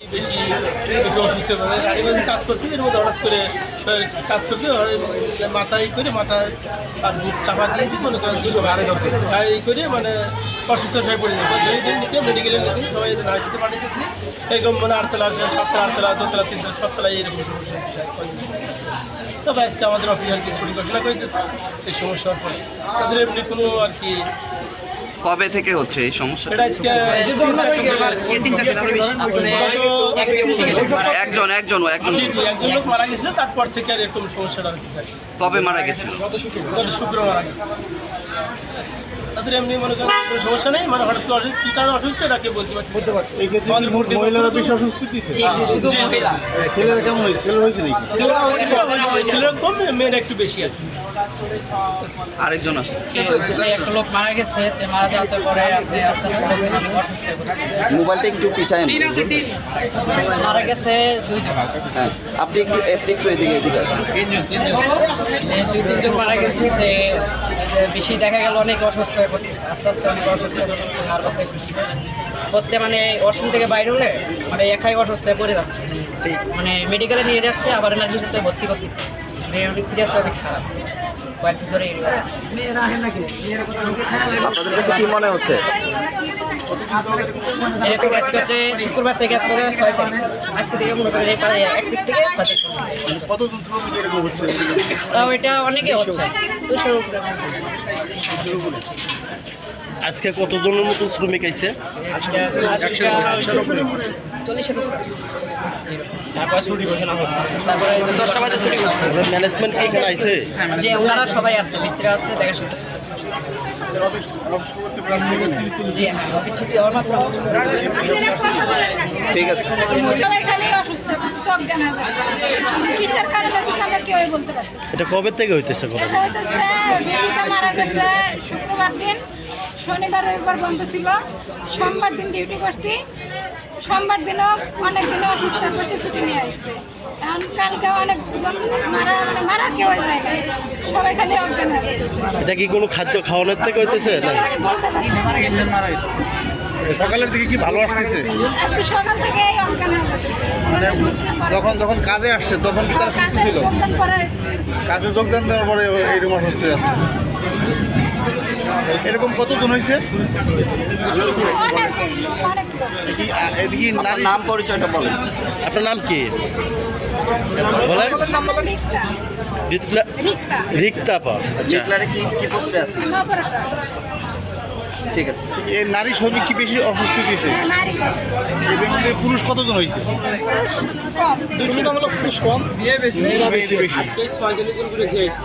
বেশি একটু অসুস্থ মানে কাজ করতে এর মধ্যে হঠাৎ করে কাজ করতে মাথায় করে মাথায় আর বুক চাপা দিয়ে দিয়ে মনে করেন দুটো ঘাড়ে ধরতেছে এই করে মানে অসুস্থ হয়ে পড়ে যাবে দুই দিন নিতে মেডিকেলে নিতে সবাই নাইতে পাঠিয়েছি এরকম মানে আটতলা সাততলা আটতলা দোতলা তিনতলা সবতলা এরকম সমস্যা। তবে আজকে আমাদের অফিস আর কি ছুটি ঘোষণা করতেছে এই সমস্যার পরে। তাদের এমনি কোনো আর কি কবে থেকে হচ্ছে এই সমস্যা গত- একজন একজন একজন। জি জি একজন লোক মারা গেছিল তারপর থেকে আর এরকম সমস্যাটা হচ্ছে স্যার। কবে মারা গেছিল? গত শুক্র মারা গেছে। তাদের এমনি মনে করেন কোনো সমস্যা নেই মানে হঠাৎ করে কী কারণে অসুস্থ তাকে বলতে পারছি বলতে পারছি আমাদের ভর্তি মহিলারা বেশি অসুস্থ দিচ্ছে ছেলেরা কেমন হয়েছে? ছেলে হয়েছে নাকি? ছেলেরা কম মেয়েরা একটু বেশি আর কি। আরেকজন আছে। একটা লোক মারা গেছে মারা যাওয়ার পরে আপনি আস্তে আস্তে হচ্ছে অসুস্থ পড়েছে। মোবাইলটা একটু পিছায় মারা গেছে দুইজন হ্যাঁ আপনি একটু একটু একটু এদিকে এদিকে আসুন। দুই তিনজন। মারা গেছে যে বেশি দেখা গেল অনেক অসুস্থ হয়ে পড়তেছে আস্তে আস্তে অনেক অসুস্থ হয়ে পড়তেছে নার্ভাস হয়ে পড়তেছে। করতে মানে ওয়াশরুম থেকে বাইরে হলে মানে একাই অসুস্থ হয়ে পড়ে যাচ্ছে। মানে মেডিকেলে নিয়ে যাচ্ছে আবার এনার্জি সাথে ভর্তি করতেছে। মানে অনেক সিরিয়াস অনেক খারাপ। কয়েকদিন ধরে আপনাদের কাছে কি মনে হচ্ছে? এরকম আজকে হচ্ছে শুক্রবার থেকে আজকে ছয় তারিখ আজকে থেকে মনে করেন এই এক দিক থেকে ছয় তারিখ পর্যন্ত। কতজন শ্রমিক এরকম হচ্ছে? তাও এটা অনেকে হচ্ছে। দুশোর উপরে আজকে কতজনের মতো শ্রমিক আইছে? আছে। তারপরে ছুটি ঘোষণা হবে তারপরে এই যে দশটা বাজে ছুটি। ম্যানেজমেন্ট কি এখানে আইছে? যে ওনারা সবাই আসছে মিস্ত্রিরা আছে দেখা হ্যাঁ ঠিক আছে। এটা কবে থেকে হইতেছে মারা গেছে শুক্রবার দিন। শনিবার রবিবার বন্ধ ছিল। সোমবার দিন ডিউটি করছি। সোমবার দিনও অনেক দিনে অসুস্থ পড়ছে ছুটি নিয়ে আসছে। এখন কালকে অনেকজন মারা মানে মারা কেউ যায় না সবাই খালি অজ্ঞান হয়ে যাচ্ছে এটা কি কোনো খাদ্য খাওয়ানোর থেকে হইতেছে বলতে সকালের দিকে কি ভালো আসতেছে? আজকে সকাল থেকে অজ্ঞান হয়ে যাচ্ছে যখন যখন কাজে আসছে তখন কি তার সুস্থ কাজে ছিল? যোগদান করে কাজে যোগদান দেওয়ার পরে এইরকম অসুস্থ হয়ে যাচ্ছে। এরকম কতজন হয়েছে? নাম পরিচয়টা বলেন। আপনার নাম কি? বলেন। আচ্ছা। ডিক্লারে কি কি পোস্টে আছে? ঠিক আছে। এই নারী শ্রমিক কি বেশি অসুস্থ দিয়েছে নারী এদের মধ্যে পুরুষ কতজন হয়েছে পুরুষ কম। মেয়েরা বেশি। বেশি খেয়েছি